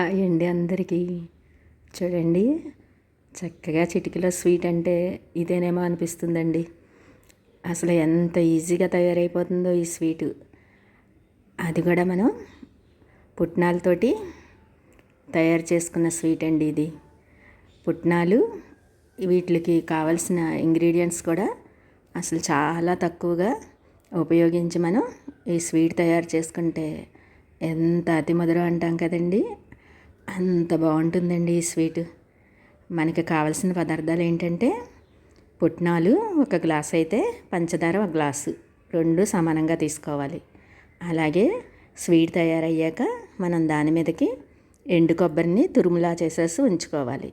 Hi అండి అందరికీ. చూడండి చక్కగా చిటికలో స్వీట్ అంటే ఇదేనేమో అనిపిస్తుందండి. అసలు ఎంత ఈజీగా తయారైపోతుందో ఈ స్వీటు. అది కూడా మనం పుట్నాలతోటి తయారు చేసుకున్న స్వీట్ అండి ఇది. పుట్నాలు వీటికి కావలసిన ఇంగ్రీడియంట్స్ కూడా అసలు చాలా తక్కువగా ఉపయోగించి మనం ఈ స్వీట్ తయారు చేసుకుంటే ఎంత అతి మధురం అంటాం కదండి. అంత బాగుంటుందండి ఈ స్వీట్. మనకి కావాల్సిన పదార్థాలు ఏంటంటే పుట్నాలు ఒక గ్లాస్ అయితే పంచదార ఒక గ్లాసు. రెండు సమానంగా తీసుకోవాలి. అలాగే స్వీట్ తయారయ్యాక మనం దాని మీదకి ఎండు కొబ్బరిని తురుములా చేసేసి ఉంచుకోవాలి.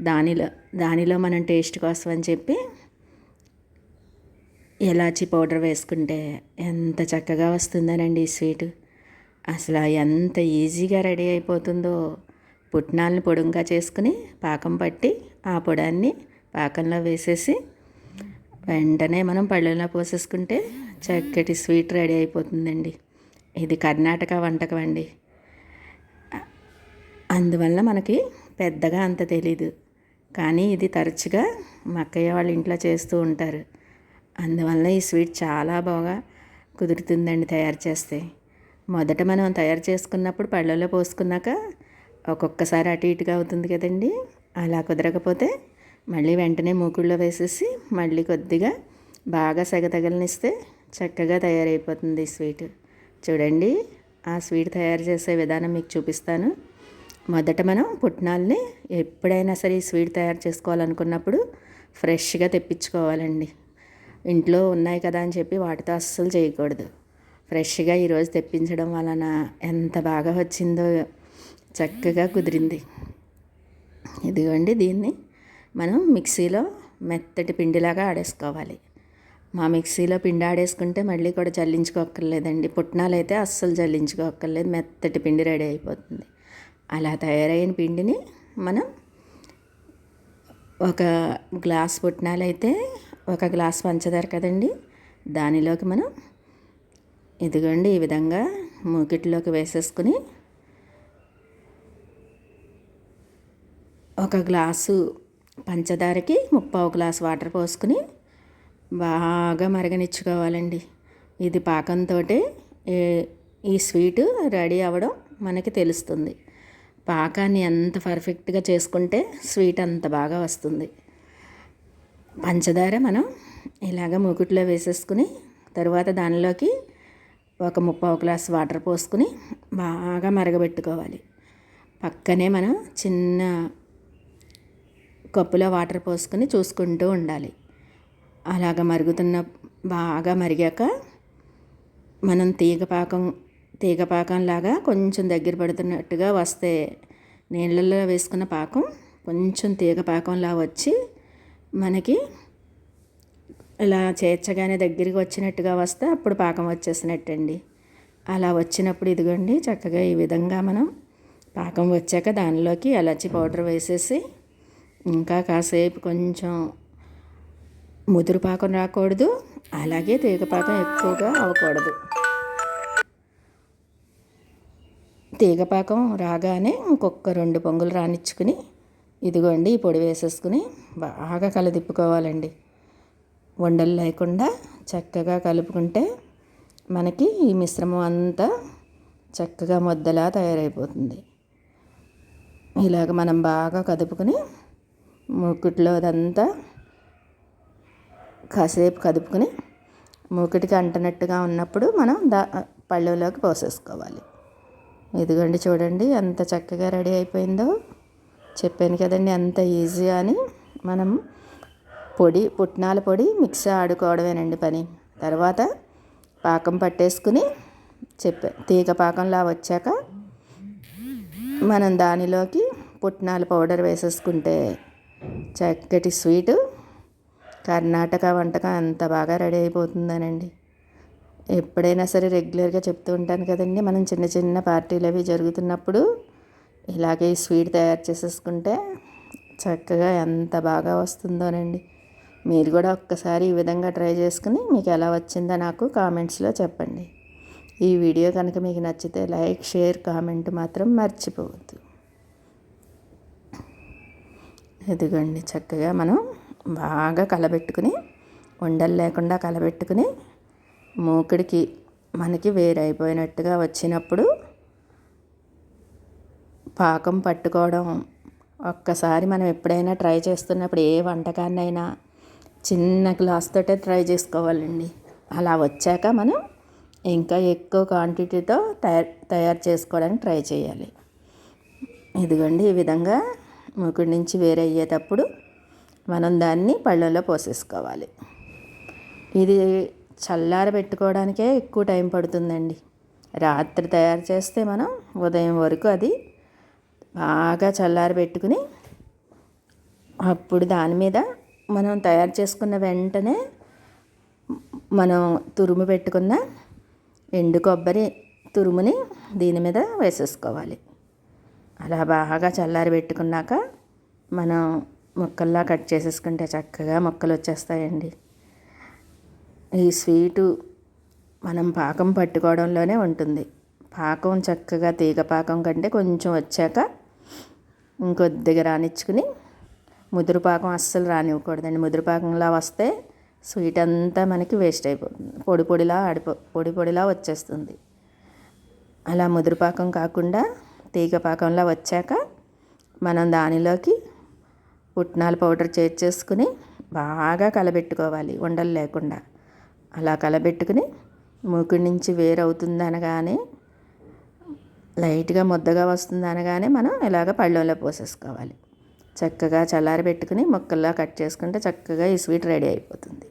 దానిలో దానిలో మనం టేస్ట్ కోసం అని చెప్పి ఎలాచి పౌడర్ వేసుకుంటే ఎంత చక్కగా వస్తుందనండి ఈ స్వీటు. అసలు ఎంత ఈజీగా రెడీ అయిపోతుందో. పుట్నాలను పొడుంగా చేసుకుని పాకం పట్టి ఆ పొడాన్ని పాకంలో వేసేసి వెంటనే మనం పళ్ళెంలో పోసేసుకుంటే చక్కటి స్వీట్ రెడీ అయిపోతుందండి. ఇది కర్ణాటక వంటకం అండి. అందువల్ల మనకి పెద్దగా అంత తెలీదు. కానీ ఇది తరచుగా మా అక్కయ్య వాళ్ళ ఇంట్లో చేస్తూ ఉంటారు. అందువల్ల ఈ స్వీట్ చాలా బాగా కుదురుతుందండి తయారు చేస్తే. మొదట మనం తయారు చేసుకున్నప్పుడు పళ్ళలో పోసుకున్నాక ఒక్కొక్కసారి అటు ఇటుగా అవుతుంది కదండి. అలా కుదరకపోతే మళ్ళీ వెంటనే మూకుళ్ళో వేసేసి మళ్ళీ కొద్దిగా బాగా సెగ తగలనిస్తే చక్కగా తయారైపోతుంది ఈ స్వీట్. చూడండి ఆ స్వీట్ తయారు చేసే విధానం మీకు చూపిస్తాను. మొదట మనం పుట్నాల్ని ఎప్పుడైనా సరే ఈ స్వీట్ తయారు చేసుకోవాలనుకున్నప్పుడు ఫ్రెష్గా తెప్పించుకోవాలండి. ఇంట్లో ఉన్నాయి కదా అని చెప్పి వాటితో అస్సలు చేయకూడదు. ఫ్రెష్గా ఈరోజు తెప్పించడం వలన ఎంత బాగా వచ్చిందో చక్కగా కుదిరింది. ఇదిగోండి దీన్ని మనం మిక్సీలో మెత్తటి పిండిలాగా ఆడేసుకోవాలి. మా మిక్సీలో పిండి ఆడేసుకుంటే మళ్ళీ కూడా జల్లించుకోక్కర్లేదండి. పుట్నాలు అయితే అస్సలు జల్లించుకోక్కర్లేదు. మెత్తటి పిండి రెడీ అయిపోతుంది. అలా తయారైన పిండిని మనం ఒక గ్లాస్ పుట్నాలు అయితే ఒక గ్లాస్ పంచదార కదండి దానిలోకి మనం ఇదిగోండి ఈ విధంగా మూకిట్లోకి వేసేసుకుని ఒక గ్లాసు పంచదారకి ముప్పావు గ్లాసు వాటర్ పోసుకుని బాగా మరగనిచ్చుకోవాలండి. ఇది పాకంతో ఈ స్వీటు రెడీ అవ్వడం మనకి తెలుస్తుంది. పాకాన్ని ఎంత పర్ఫెక్ట్గా చేసుకుంటే స్వీట్ అంత బాగా వస్తుంది. పంచదార మనం ఇలాగ మూకుట్లో వేసేసుకుని తర్వాత దానిలోకి ఒక ముప్పావు గ్లాస్ వాటర్ పోసుకుని బాగా మరగబెట్టుకోవాలి. పక్కనే మనం చిన్న కప్పులో వాటర్ పోసుకొని చూసుకుంటూ ఉండాలి. అలాగ మరుగుతున్న బాగా మరిగాక మనం తీగపాకం తీగపాకంలాగా కొంచెం దగ్గర పడుతున్నట్టుగా వస్తే నీళ్ళల్లో వేసుకున్న పాకం కొంచెం తీగపాకంలా వచ్చి మనకి ఇలా చేర్చగానే దగ్గరికి వచ్చినట్టుగా వస్తే అప్పుడు పాకం వచ్చేసినట్టండి. అలా వచ్చినప్పుడు ఇదిగోండి చక్కగా ఈ విధంగా మనం పాకం వచ్చాక దానిలోకి ఎలచి పౌడర్ వేసేసి ఇంకా కాసేపు కొంచెం ముదురు పాకం రాకూడదు అలాగే తీగపాకం ఎక్కువగా అవ్వకూడదు. తీగపాకం రాగానే ఇంకొక రెండు పొంగులు రానిచ్చుకుని ఇదిగోండి ఈ పొడి వేసేసుకుని బాగా కలదిప్పుకోవాలండి. వండలు లేకుండా చక్కగా కలుపుకుంటే మనకి ఈ మిశ్రమం అంతా చక్కగా ముద్దలా తయారైపోతుంది. ఇలాగ మనం బాగా కదుపుకొని మూకుట్లో అదంతా కాసేపు కదుపుకొని మూకుటికి అంటనట్టుగా ఉన్నప్పుడు మనం దా పళ్ళులోకి పోసేసుకోవాలి. ఇదిగోండి చూడండి ఎంత చక్కగా రెడీ అయిపోయిందో. చెప్పాను కదండి ఎంత ఈజీ అని మనం పొడి పుట్నాల పొడి మిక్సీ ఆడుకోవడమేనండి పని. తర్వాత పాకం పట్టేసుకుని చెప్పా తీగ పాకంలా వచ్చాక మనం దానిలోకి పుట్నాల పౌడర్ వేసేసుకుంటే చక్కటి స్వీటు. కర్ణాటక వంటకం అంత బాగా రెడీ అయిపోతుందనండి. ఎప్పుడైనా సరే రెగ్యులర్గా చెప్తూ ఉంటాను కదండి మనం చిన్న చిన్న పార్టీలు అవి జరుగుతున్నప్పుడు ఇలాగే స్వీట్ తయారు చేసేసుకుంటే చక్కగా ఎంత బాగా వస్తుందోనండి. మీరు కూడా ఒక్కసారి ఈ విధంగా ట్రై చేసుకుని మీకు ఎలా వచ్చిందో నాకు కామెంట్స్లో చెప్పండి. ఈ వీడియో కనుక మీకు నచ్చితే లైక్ షేర్ కామెంట్ మాత్రం మర్చిపోవద్దు. ఇదిగోండి చక్కగా మనం బాగా కలబెట్టుకుని ఉండలు లేకుండా కలబెట్టుకుని మూకుడికి మనకి వేరైపోయినట్టుగా వచ్చినప్పుడు పాకం పట్టుకోవడం ఒక్కసారి మనం ఎప్పుడైనా ట్రై చేస్తున్నప్పుడు ఏ వంటకాన్నైనా చిన్న గ్లాస్ తోటే ట్రై చేసుకోవాలండి. అలా వచ్చాక మనం ఇంకా ఎక్కువ క్వాంటిటీతో తయారు తయారు చేసుకోవడానికి ట్రై చేయాలి. ఇదిగోండి ఈ విధంగా మూకుడి నుంచి వేరే అయ్యేటప్పుడు మనం దాన్ని పళ్ళల్లో పోసేసుకోవాలి. ఇది చల్లార పెట్టుకోవడానికే ఎక్కువ టైం పడుతుందండి. రాత్రి తయారు చేస్తే మనం ఉదయం వరకు అది బాగా చల్లారి పెట్టుకుని అప్పుడు దాని మీద మనం తయారు చేసుకున్న వెంటనే మనం తురుము పెట్టుకున్న ఎండు కొబ్బరి తురుముని దీని మీద వేసేసుకోవాలి. అలా బాగా చల్లారి పెట్టుకున్నాక మనం ముక్కల్లా కట్ చేసేసుకుంటే చక్కగా ముక్కలు వచ్చేస్తాయండి. ఈ స్వీటు మనం పాకం పట్టుకోవడంలోనే ఉంటుంది. పాకం చక్కగా తీగ పాకం కంటే కొంచెం వచ్చాక ఇంకొద్దిగా రానిచ్చుకుని ముదురుపాకం అస్సలు రానివ్వకూడదండి. ముదురుపాకంలా వస్తే స్వీట్ అంతా మనకి వేస్ట్ అయిపోతుంది. పొడి పొడిలా ఆడిపో పొడి పొడిలా వచ్చేస్తుంది. అలా ముదురుపాకం కాకుండా తీగ పాకంలా వచ్చాక మనం దానిలోకి పుట్నాల పౌడర్ చేర్చేసుకుని బాగా కలబెట్టుకోవాలి. ఉండలు లేకుండా. అలా కలబెట్టుకుని మూకుడి నుంచి వేరవుతుంది అనగానే లైట్గా ముద్దగా వస్తుంది అనగానే మనం ఇలాగ పళ్ళంలో పోసేసుకోవాలి. చక్కగా చల్లారి పెట్టుకుని ముక్కల్లా కట్ చేసుకుంటే చక్కగా ఈ స్వీట్ రెడీ అయిపోతుంది.